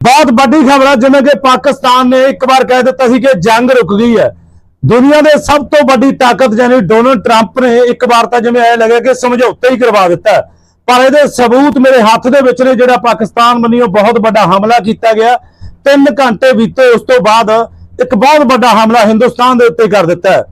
ਬਹੁਤ ਵੱਡੀ ਖਬਰ ਹੈ ਜਿਵੇਂ ਕਿ ਪਾਕਿਸਤਾਨ ਨੇ ਇੱਕ ਵਾਰ ਕਹਿ ਦਿੱਤਾ ਸੀ ਕਿ ਜੰਗ ਰੁਕ ਗਈ ਹੈ। ਦੁਨੀਆ ਦੇ ਸਭ ਤੋਂ ਵੱਡੀ ਤਾਕਤ ਯਾਨੀ ਡੋਨਲਡ ਟਰੰਪ ਨੇ ਇੱਕ ਵਾਰ ਤਾਂ ਜਿਵੇਂ ਐ ਲੱਗਿਆ ਕਿ ਸਮਝੌਤਾ ਹੀ ਕਰਵਾ ਦਿੱਤਾ ਪਰ ਇਹਦੇ ਸਬੂਤ ਮੇਰੇ ਹੱਥ ਦੇ ਵਿੱਚ ਨੇ, ਜਿਹੜਾ ਪਾਕਿਸਤਾਨ ਬੰਨਿਓ ਬਹੁਤ ਵੱਡਾ ਹਮਲਾ ਕੀਤਾ ਗਿਆ। 3 ਘੰਟੇ ਬੀਤੇ ਉਸ ਤੋਂ ਬਾਅਦ ਇੱਕ ਬਹੁਤ ਵੱਡਾ ਹਮਲਾ ਹਿੰਦੁਸਤਾਨ ਦੇ ਉੱਤੇ ਕਰ ਦਿੱਤਾ ਹੈ।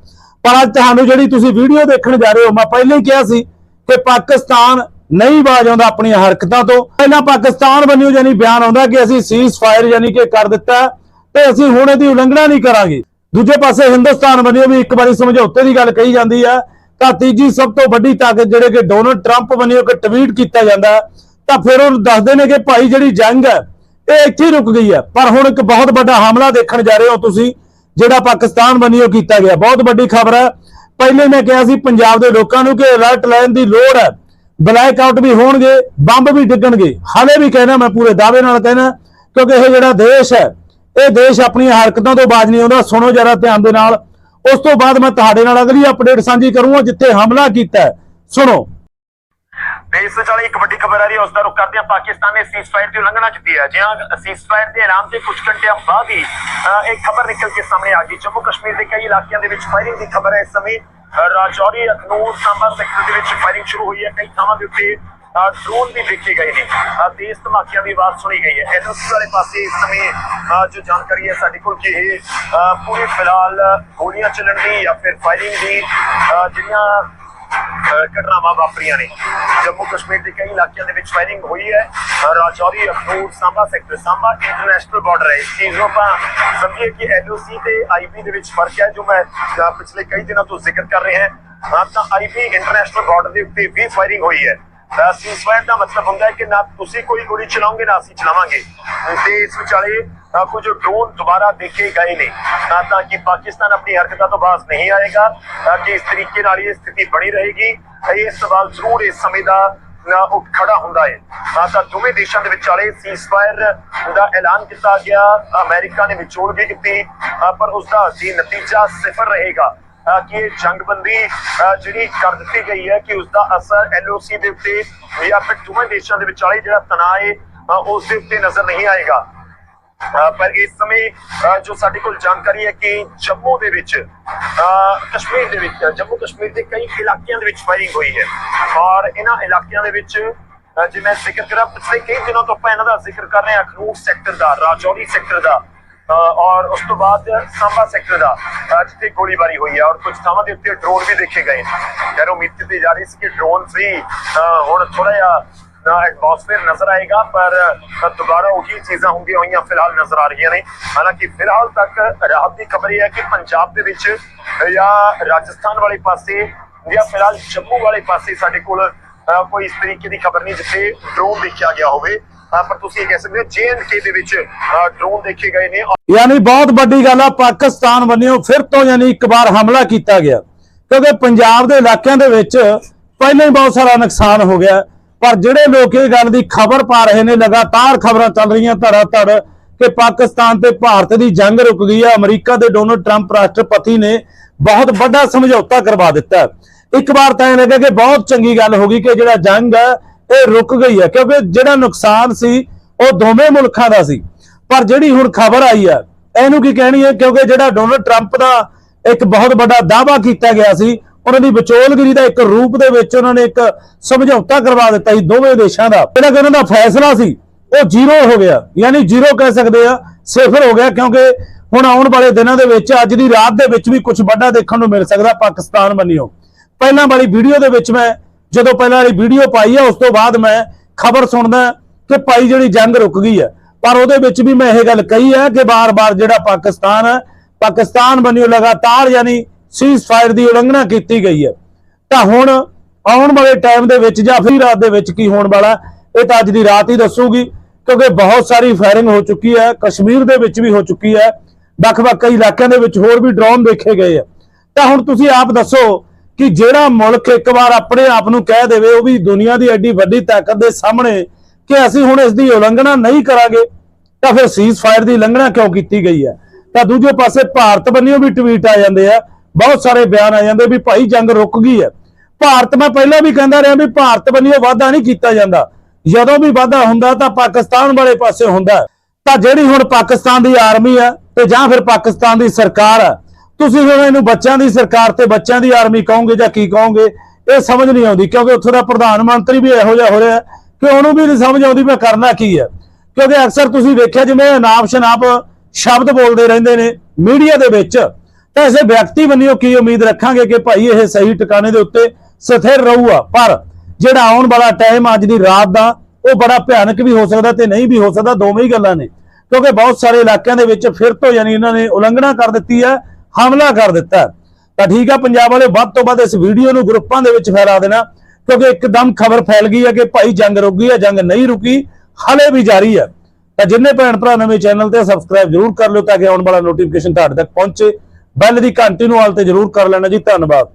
ਪਰ ਅੱਜ ਤੁਹਾਨੂੰ ਜਿਹੜੀ ਤੁਸੀਂ ਵੀਡੀਓ ਦੇਖਣ ਜਾ ਰਹੇ ਹੋ, ਮੈਂ ਪਹਿਲਾਂ ਹੀ ਕਿਹਾ ਸੀ ਕਿ ਪਾਕਿਸਤਾਨ ਨਹੀਂ ਬਾਜ ਆਉਂਦਾ ਆਪਣੀਆਂ ਹਰਕਤਾਂ ਤੋਂ। ਪਹਿਲਾਂ ਪਾਕਿਸਤਾਨ ਬੰਨਿਓ ਯਾਨੀ ਬਿਆਨ ਆਉਂਦਾ ਕਿ ਅਸੀਂ ਸੀਜ਼ ਫਾਇਰ ਯਾਨੀ ਕਿ ਕਰ ਦਿੱਤਾ ਤੇ ਅਸੀਂ ਹੁਣ ਇਹਦੀ ਉਲੰਘਣਾ ਨਹੀਂ ਕਰਾਂਗੇ। ਦੂਜੇ ਪਾਸੇ ਹਿੰਦੁਸਤਾਨ ਬੰਨਿਓ ਵੀ ਇੱਕ ਵਾਰੀ ਸਮਝੌਤੇ ਦੀ ਗੱਲ ਕਹੀ ਜਾਂਦੀ ਹੈ। ਤਾਂ ਤੀਜੀ ਸਭ ਤੋਂ ਵੱਡੀ ਤਾਕਤ ਜਿਹੜੇ ਕਿ ਡੋਨਲਡ ਟਰੰਪ ਬੰਨਿਓ ਕਿ ਟਵੀਟ ਕੀਤਾ ਜਾਂਦਾ ਤਾਂ ਫਿਰ ਉਹ ਦੱਸਦੇ ਨੇ ਕਿ ਭਾਈ ਜਿਹੜੀ ਜੰਗ ਹੈ, ਇਹ ਇੱਥੇ ਰੁਕ ਗਈ ਹੈ। ਪਰ ਹੁਣ ਇੱਕ ਬਹੁਤ ਵੱਡਾ ਹਮਲਾ ਦੇਖਣ ਜਾ ਰਹੇ ਹੋ ਤੁਸੀਂ, ਜਿਹੜਾ ਪਾਕਿਸਤਾਨ ਬੰਨਿਓ ਕੀਤਾ ਗਿਆ। ਬਹੁਤ ਵੱਡੀ ਖਬਰ ਹੈ। ਪਹਿਲੇ ਮੈਂ ਕਿਹਾ ਸੀ ਪੰਜਾਬ ਦੇ ਲੋਕਾਂ ਨੂੰ ਕਿ ਅਲਰਟ ਲੈਣ ਦੀ ਲੋੜ ਹੈ। ਬਲੈਕ ਆਊਟ ਵੀ ਹੋਣਗੇ, ਬੰਬ ਵੀ ਡਿੱਗਣਗੇ। ਹਾਲੇ ਵੀ ਕਹਿਣਾ ਮੈਂ ਪੂਰੇ ਦਾਅਵੇ ਨਾਲ ਕਹਿਣਾ, ਕਿਉਂਕਿ ਇਹ ਜਿਹੜਾ ਦੇਸ਼ ਹੈ, ਇਹ ਦੇਸ਼ ਆਪਣੀਆਂ ਹਰਕਤਾਂ ਤੋਂ ਬਾਜ ਨਹੀਂ ਆਉਂਦਾ। ਸੁਣੋ ਜਰਾ ਧਿਆਨ ਦੇ ਨਾਲ। ਉਸ ਤੋਂ ਬਾਅਦ ਮੈਂ ਤੁਹਾਡੇ ਨਾਲ ਅਗਲੀ ਅਪਡੇਟ ਸਾਂਝੀ ਕਰੂੰਗਾ, ਜਿੱਥੇ ਹਮਲਾ ਕੀਤਾ ਸੁਣੋ। ਤੇ ਵਿੱਚ ਵਾਲੀ ਇੱਕ ਵੱਡੀ ਖਬਰ ਆ ਰਹੀ ਹੈ, ਉਸ ਦਾ ਰੁਖ ਕਰਦੇ ਹਾਂ। ਪਾਕਿਸਤਾਨ ਨੇ ਸੀਜ਼ਫਾਇਰ ਦੀ ਉਲੰਘਣਾ ਕੀਤੀ ਹੈ। ਜਿਹਾਂ ਸੀਜ਼ਫਾਇਰ ਦੇ ਐਲਾਨ ਦੇ ਕੁਝ ਘੰਟਿਆਂ ਬਾਅਦ ਹੀ ਇੱਕ ਖਬਰ ਨਿਕਲ ਕੇ ਸਾਹਮਣੇ ਆ ਗਈ। ਜੰਮੂ ਕਸ਼ਮੀਰ ਦੇ ਕਈ ਇਲਾਕਿਆਂ ਦੇ ਵਿੱਚ ਫਾਇਰਿੰਗ ਦੀ ਖਬਰ ਹੈ। ਇਸ ਸਮੇਂ ਰਾਜੌਰੀ ਅਖਨੂਰ ਸਾਂਬਾ ਸੈਕਟਰ ਦੇ ਵਿੱਚ ਫਾਇਰਿੰਗ ਸ਼ੁਰੂ ਹੋਈ ਹੈ। ਕਈ ਥਾਵਾਂ ਦੇ ਉੱਤੇ ਡਰੋਨ ਵੀ ਦੇਖੇ ਗਏ ਨੇ। ਅਹ, ਤੇਜ਼ ਧਮਾਕਿਆਂ ਦੀ ਆਵਾਜ਼ ਸੁਣੀ ਗਈ ਹੈ। ਐਨਓਸੀ ਵਾਲੇ ਪਾਸੇ ਇਸ ਸਮੇਂ ਅਹ, ਜੋ ਜਾਣਕਾਰੀ ਹੈ ਸਾਡੇ ਕੋਲ ਕਿ ਇਹ ਪੂਰੇ ਫਿਲਹਾਲ ਗੋਲੀਆਂ ਚੱਲਣ ਦੀ ਜਾਂ ਫਿਰ ਫਾਇਰਿੰਗ ਦੀ ਅਹ, ਜਿਹੜੀਆਂ ਘਟਨਾਵਾਂ ਵਾਪਰੀਆਂ ਨੇ। ਜੰਮੂ ਕਸ਼ਮੀਰ ਦੇ ਕਈ ਇਲਾਕਿਆਂ ਦੇ ਵਿੱਚ ਫਾਇਰਿੰਗ ਹੋਈ ਹੈ। ਅਹ Rajouri, Akhnoor, Samba sector Samba international border ਹੈ। ਇਸ ਚੀਜ਼ ਨੂੰ ਆਪਾਂ ਸਮਝੀਏ ਕਿ ਐਲਓਸੀ ਤੇ ਆਈਬੀ ਦੇ ਵਿੱਚ ਫ਼ਰਕ ਹੈ, ਜੋ ਮੈਂ ਪਿਛਲੇ ਕਈ ਦਿਨਾਂ ਤੋਂ ਜ਼ਿਕਰ ਕਰ ਰਿਹਾ ਹਾਂ। ਹਾਂ, ਤਾਂ ਆਈਬੀ ਇੰਟਰਨੈਸ਼ਨਲ ਬਾਰਡਰ ਦੇ ਉੱਤੇ ਵੀ ਫਾਇਰਿੰਗ ਹੋਈ ਹੈ। ਸੀਜ਼ਫਾਇਰ ਦਾ ਮਤਲਬ ਹੁੰਦਾ ਹੈ ਕਿ ਨਾ ਤੁਸੀਂ ਕੋਈ ਗੋਲੀ ਚਲਾਓਗੇ, ਨਾ ਅਸੀਂ ਚਲਾਵਾਂਗੇ। ਤੇ ਇਸ ਵਿਚਾਲੇ ਕੁਝ ਡਰੋਨ ਦੁਬਾਰਾ ਦੇਖੇ ਗਏ ਨੇ। ਤਾਂ ਤਾਂ ਕਿ ਪਾਕਿਸਤਾਨ ਆਪਣੀ ਹਰਕਤਾਂ ਤੋਂ ਬਾਜ਼ ਨਹੀਂ ਆਏਗਾ ਕਿ ਇਸ ਤਰੀਕੇ ਨਾਲ ਇਹ ਸਥਿਤੀ ਬਣੀ ਰਹੇਗੀ। ਇਹ ਸਵਾਲ ਜ਼ਰੂਰ ਇਸ ਸਮੇਂ ਦਾ ਨਾ ਉੱਠ ਖੜਾ ਹੁੰਦਾ ਹੈ। ਤਾਂ ਤਾਂ ਦੋਵੇਂ ਦੇਸ਼ਾਂ ਦੇ ਵਿਚਾਲੇ ਸੀਜ਼ਫਾਇਰ ਦਾ ਐਲਾਨ ਕੀਤਾ ਗਿਆ, ਅਮਰੀਕਾ ਨੇ ਵਿਚੋੜ ਕੇ ਕੀਤੀ ਪਰ ਉਸ ਦਾ ਨਤੀਜਾ ਸਿਫਰ ਰਹੇਗਾ। ਕਿ ਇਹ ਜੰਗਬੰਦੀ ਜਿਹੜੀ ਕਰ ਦਿੱਤੀ ਗਈ ਹੈ ਕਿ ਉਸ ਦਾ ਅਸਰ ਐਲਓਸੀ ਦੇ ਉੱਤੇ ਜਾਂ ਫਿਰ ਦੋਵੇਂ ਦੇਸ਼ਾਂ ਦੇ ਵਿਚਾਲੇ ਜਿਹੜਾ ਤਣਾਅ ਹੈ ਉਸ ਦੇ ਉੱਤੇ ਨਜ਼ਰ ਨਹੀਂ ਆਏਗਾ। ਪਰ ਇਸ ਸਮੇਂ ਜੋ ਸਾਡੇ ਕੋਲ ਜਾਣਕਾਰੀ ਹੈ ਕਿ ਜੰਮੂ ਦੇ ਵਿੱਚ ਕਸ਼ਮੀਰ ਦੇ ਵਿੱਚ, ਜੰਮੂ ਕਸ਼ਮੀਰ ਦੇ ਕਈ ਇਲਾਕਿਆਂ ਦੇ ਵਿੱਚ ਫਾਇਰਿੰਗ ਹੋਈ ਹੈ। ਔਰ ਇਹਨਾਂ ਇਲਾਕਿਆਂ ਦੇ ਵਿੱਚ ਅਹ ਜੇ ਮੈਂ ਜ਼ਿਕਰ ਕਰਾਂ, ਪਿਛਲੇ ਕਈ ਦਿਨਾਂ ਤੋਂ ਆਪਾਂ ਇਹਨਾਂ ਦਾ ਜ਼ਿਕਰ ਕਰ ਰਹੇ ਹਾਂ ਅਖਨੂਰ ਸੈਕਟਰ ਦਾ, ਰਾਜੌਰੀ ਸੈਕਟਰ ਦਾ। ਔਰ ਉਸ ਤੋਂ ਬਾਅਦ ਸਾਂਬਾ ਸੈਕਟਰ ਦਾ ਜਿੱਥੇ ਗੋਲੀਬਾਰੀ ਹੋਈ ਹੈ ਔਰ ਕੁਝ ਥਾਵਾਂ ਦੇ ਉੱਤੇ ਡਰੋਨ ਵੀ ਦੇਖੇ ਗਏ ਨੇ। ਉਮੀਦ ਕੀਤੀ ਜਾ ਰਹੀ ਸੀ ਕਿ ਡਰੋਨ ਵੀ ਹੁਣ ਥੋੜਾ ਜਿਹਾ ਐਟਮੋਸਫੇਅਰ ਨਜ਼ਰ ਆਏਗਾ, ਪਰ ਦੁਬਾਰਾ ਉਹੀ ਚੀਜ਼ਾਂ ਹੁੰਦੀਆਂ ਹੋਈਆਂ ਫਿਲਹਾਲ ਨਜ਼ਰ ਆ ਰਹੀਆਂ ਨੇ। ਹਾਲਾਂਕਿ ਫਿਲਹਾਲ ਤੱਕ ਰਾਹਤ ਦੀ ਖਬਰ ਇਹ ਹੈ ਕਿ ਪੰਜਾਬ ਦੇ ਵਿੱਚ ਜਾਂ ਰਾਜਸਥਾਨ ਵਾਲੇ ਪਾਸੇ ਜਾਂ ਫਿਲਹਾਲ ਜੰਮੂ ਵਾਲੇ ਪਾਸੇ ਸਾਡੇ ਕੋਲ ਕੋਈ ਇਸ ਤਰੀਕੇ ਦੀ ਖਬਰ ਨਹੀਂ ਜਿੱਥੇ ਡਰੋਨ ਦੇਖਿਆ ਗਿਆ ਹੋਵੇ। ਪਰ ਤੁਸੀਂ ਇਹ ਕਹਿ ਸਕਦੇ ਹੋ ਜੇਐਨਕੇ ਦੇ ਵਿੱਚ ਡਰੋਨ ਦੇਖੇ ਗਏ ਨੇ। ਯਾਨੀ ਬਹੁਤ ਵੱਡੀ ਗੱਲ ਆ, ਪਾਕਿਸਤਾਨ ਵੱਲੋਂ ਫਿਰ ਤੋਂ ਯਾਨੀ ਇੱਕ ਵਾਰ ਹਮਲਾ ਕੀਤਾ ਗਿਆ। ਕਿਉਂਕਿ ਪੰਜਾਬ ਦੇ ਇਲਾਕਿਆਂ ਦੇ ਵਿੱਚ ਪਹਿਲਾਂ ਹੀ ਬਹੁਤ ਸਾਰਾ ਨੁਕਸਾਨ ਹੋ ਗਿਆ। ਪਰ ਜਿਹੜੇ ਲੋਕ ਇਹ ਗੱਲ ਦੀ ਖਬਰ ਪਾ ਰਹੇ ਨੇ, ਲਗਾਤਾਰ ਖਬਰਾਂ ਚੱਲ ਰਹੀਆਂ ਧੜਾ ਧੜ ਕਿ ਪਾਕਿਸਤਾਨ ਤੇ ਭਾਰਤ ਦੀ ਜੰਗ ਰੁਕ ਗਈ ਹੈ ਅਮਰੀਕਾ ਦੇ ਡੋਨਲਡ ਟਰੰਪ ਰਾਸ਼ਟਰਪਤੀ ਨੇ ਬਹੁਤ ਵੱਡਾ ਸਮਝੌਤਾ ਕਰਵਾ ਦਿੱਤਾ। ਇੱਕ ਵਾਰ ਤਾਂ ਇਹ ਲੱਗਾ ਕਿ ਬਹੁਤ ਚੰਗੀ ਗੱਲ ਹੋ ਗਈ ਕਿ ਜਿਹੜਾ ਜੰਗ ਹੈ ਇਹ ਰੁਕ ਗਈ ਹੈ, ਕਿਉਂਕਿ ਜਿਹੜਾ ਨੁਕਸਾਨ ਸੀ, ਉਹ ਦੋਵੇਂ ਮੁਲਕਾਂ ਦਾ ਸੀ। ਪਰ ਜਿਹੜੀ ਹੁਣ ਖਬਰ ਆਈ ਹੈ, ਇਹਨੂੰ ਕੀ ਕਹਿਣੀ ਹੈ? ਕਿਉਂਕਿ ਜਿਹੜਾ ਡੋਨਲਡ ਟਰੰਪ ਦਾ ਇੱਕ ਬਹੁਤ ਵੱਡਾ ਦਾਅਵਾ ਕੀਤਾ ਗਿਆ ਸੀ, ਉਹਨਾਂ ਦੀ ਵਿਚੋਲਗਿਰੀ ਦਾ ਇੱਕ ਰੂਪ ਦੇ ਵਿੱਚ ਉਹਨਾਂ ਨੇ ਇੱਕ ਸਮਝੌਤਾ ਕਰਵਾ ਦਿੱਤਾ ਸੀ ਦੋਵੇਂ ਦੇਸ਼ਾਂ ਦਾ। ਜਿਹੜਾ ਕਿ ਉਹਨਾਂ ਦਾ ਫੈਸਲਾ ਸੀ, ਉਹ ਜ਼ੀਰੋ ਹੋ ਗਿਆ। ਯਾਨੀ ਜ਼ੀਰੋ ਕਹਿ ਸਕਦੇ ਆ, ਸਿਫਰ ਹੋ ਗਿਆ, ਕਿਉਂਕਿ ਹੁਣ ਆਉਣ ਵਾਲੇ ਦਿਨਾਂ ਦੇ ਵਿੱਚ, ਅੱਜ ਦੀ ਰਾਤ ਦੇ ਵਿੱਚ ਵੀ ਕੁਝ ਵੱਡਾ ਦੇਖਣ ਨੂੰ ਮਿਲ ਸਕਦਾ, ਪਾਕਿਸਤਾਨ ਬੰਨਿਓ ਪਹਿਲਾਂ ਵਾਲੀ ਵੀਡੀਓ ਦੇ ਵਿੱਚ ਮੈਂ ਜਦੋਂ ਪਹਿਲਾਂ ਵਾਲੀ ਵੀਡੀਓ ਪਾਈ ਆ, ਉਸ ਤੋਂ ਬਾਅਦ ਮੈਂ ਖਬਰ ਸੁਣਦਾ ਕਿ ਭਾਈ ਜਿਹੜੀ ਜੰਗ ਰੁਕ ਗਈ ਹੈ ਪਰ ਉਹਦੇ ਵਿੱਚ ਵੀ ਮੈਂ ਇਹ ਗੱਲ ਕਹੀ ਹੈ ਕਿ ਬਾਰ-ਬਾਰ ਜਿਹੜਾ ਪਾਕਿਸਤਾਨ ਹੈ ਪਾਕਿਸਤਾਨ ਬੰਨਿਓ ਲਗਾਤਾਰ ਯਾਨੀ ਸੀਜ਼ ਫਾਇਰ ਦੀ ਉਲੰਘਣਾ ਕੀਤੀ ਗਈ ਹੈ ਤਾਂ ਹੁਣ ਆਉਣ ਵਾਲੇ ਟਾਈਮ ਦੇ ਵਿੱਚ ਜਾਂ ਫਿਰ ਰਾਤ ਦੇ ਵਿੱਚ ਕੀ ਹੋਣ ਵਾਲਾ, ਇਹ ਤਾਂ ਅੱਜ ਦੀ ਰਾਤ ਹੀ ਦੱਸੂਗੀ, ਕਿਉਂਕਿ ਬਹੁਤ ਸਾਰੀ ਫਾਇਰਿੰਗ ਹੋ ਚੁੱਕੀ ਹੈ ਕਸ਼ਮੀਰ ਦੇ ਵਿੱਚ ਵੀ ਹੋ ਚੁੱਕੀ ਹੈ ਵੱਖ-ਵੱਖ ਕਈ ਇਲਾਕਿਆਂ ਦੇ ਵਿੱਚ ਹੋਰ ਵੀ ਡਰੋਨ ਦੇਖੇ ਗਏ ਆ। ਤਾਂ ਹੁਣ ਤੁਸੀਂ ਆਪ ਦੱਸੋ ਕਿ ਜਿਹੜਾ ਮੁਲਕ ਇੱਕ ਵਾਰ ਆਪਣੇ ਆਪ ਨੂੰ ਕਹਿ ਦੇਵੇ, ਉਹ ਵੀ ਦੁਨੀਆ ਦੀ ਐਡੀ ਵੱਡੀ ਤਾਕਤ ਦੇ ਸਾਹਮਣੇ ਕਿ ਅਸੀਂ ਹੁਣ ਇਸ ਦੀ ਉਲੰਘਣਾ ਨਹੀਂ ਕਰਾਂਗੇ, ਤਾਂ ਫਿਰ ਸੀਜ਼ ਫਾਇਰ ਦੀ ਉਲੰਘਣਾ ਕਿਉਂ ਕੀਤੀ ਗਈ ਹੈ? ਤਾਂ ਦੂਜੇ ਪਾਸੇ ਭਾਰਤ ਬੰਨਿਓ ਵੀ ਟਵੀਟ ਆ ਜਾਂਦੇ ਆ, ਬਹੁਤ ਸਾਰੇ ਬਿਆਨ ਆ ਜਾਂਦੇ ਵੀ ਭਾਈ ਜੰਗ ਰੁਕ ਗਈ ਹੈ। ਭਾਰਤ ਮੈਂ ਪਹਿਲਾਂ ਵੀ ਕਹਿੰਦਾ ਰਿਹਾ ਵੀ ਭਾਰਤ ਬੰਨਿਓ ਵਾਅਦਾ ਨਹੀਂ ਕੀਤਾ ਜਾਂਦਾ। ਜਦੋਂ ਵੀ ਵਾਅਦਾ ਹੁੰਦਾ ਤਾਂ ਪਾਕਿਸਤਾਨ ਵਾਲੇ ਪਾਸੇ ਹੁੰਦਾ ਤਾਂ ਜਿਹੜੀ ਹੁਣ ਪਾਕਿਸਤਾਨ ਦੀ ਆਰਮੀ ਹੈ ਤੇ ਜਾਂ ਫਿਰ ਪਾਕਿਸਤਾਨ ਦੀ ਸਰਕਾਰ ਹੈ ਤੁਸੀਂ ਫਿਰ ਇਹਨੂੰ ਬੱਚਿਆਂ ਦੀ ਸਰਕਾਰ ਤੇ ਬੱਚਿਆਂ ਦੀ ਆਰਮੀ ਕਹੋਗੇ ਜਾਂ ਕੀ ਕਹੋਗੇ, ਇਹ ਸਮਝ ਨਹੀਂ ਆਉਂਦੀ, ਕਿਉਂਕਿ ਉੱਥੋਂ ਦਾ ਪ੍ਰਧਾਨ ਮੰਤਰੀ ਵੀ ਇਹੋ ਜਿਹਾ ਹੋ ਰਿਹਾ ਕਿ ਉਹਨੂੰ ਵੀ ਨਹੀਂ ਸਮਝ ਆਉਂਦੀ ਮੈਂ ਕਰਨਾ ਕੀ ਹੈ। ਕਿਉਂਕਿ ਅਕਸਰ ਤੁਸੀਂ ਵੇਖਿਆ ਜਿਵੇਂ ਅਨਾਪ ਸ਼ਨਾਪ ਸ਼ਬਦ ਬੋਲਦੇ ਰਹਿੰਦੇ ਨੇ ਮੀਡੀਆ ਦੇ ਵਿੱਚ, ਤਾਂ ਇਸੇ ਵਿਅਕਤੀ ਬੰਨਿਓ ਕੀ ਉਮੀਦ ਰੱਖਾਂਗੇ ਕਿ ਭਾਈ ਇਹ ਸਹੀ ਟਿਕਾਣੇ ਦੇ ਉੱਤੇ ਸਥਿਰ ਰਹੂਗਾ। ਪਰ ਜਿਹੜਾ ਆਉਣ ਵਾਲਾ ਟਾਈਮ ਅੱਜ ਦੀ ਰਾਤ ਦਾ, ਉਹ ਬੜਾ ਭਿਆਨਕ ਵੀ ਹੋ ਸਕਦਾ ਤੇ ਨਹੀਂ ਵੀ ਹੋ ਸਕਦਾ, ਦੋਵੇਂ ਹੀ ਗੱਲਾਂ ਨੇ। ਕਿਉਂਕਿ ਬਹੁਤ ਸਾਰੇ ਇਲਾਕਿਆਂ ਦੇ ਵਿੱਚ ਫਿਰ ਤੋਂ ਯਾਨੀ ਇਹਨਾਂ ਨੇ ਉਲੰਘਣਾ ਕਰ ਦਿੱਤੀ ਹੈ ਹਮਲਾ ਕਰ ਦਿੱਤਾ। ਤਾਂ ਠੀਕ ਆ, ਪੰਜਾਬ ਵਾਲੇ ਵੱਧ ਤੋਂ ਵੱਧ ਇਸ ਵੀਡੀਓ ਨੂੰ ਗਰੁੱਪਾਂ ਦੇ ਵਿੱਚ ਫੈਲਾ ਦੇਣਾ, ਕਿਉਂਕਿ ਇੱਕਦਮ ਖਬਰ ਫੈਲ ਗਈ ਹੈ ਕਿ ਭਾਈ ਜੰਗ ਰੁਕ ਗਈ ਹੈ ਜੰਗ ਨਹੀਂ ਰੁਕੀ, ਹਲੇ ਵੀ ਜਾਰੀ ਹੈ ਤਾਂ ਜਿੰਨੇ ਭੈਣ ਭਰਾ ਨਵੇਂ ਚੈਨਲ ਤੇ ਸਬਸਕ੍ਰਾਈਬ ਜ਼ਰੂਰ ਕਰ ਲਿਓ ਤਾਂ ਕਿ ਆਉਣ ਵਾਲਾ ਨੋਟੀਫਿਕੇਸ਼ਨ ਤੁਹਾਡੇ ਤੱਕ ਪਹੁੰਚੇ। ਬੈਲ ਦੀ ਘੰਟੀ ਨੂੰ ਆਲ ਤੇ ਜ਼ਰੂਰ ਕਰ ਲੈਣਾ ਜੀ, ਧੰਨਵਾਦ।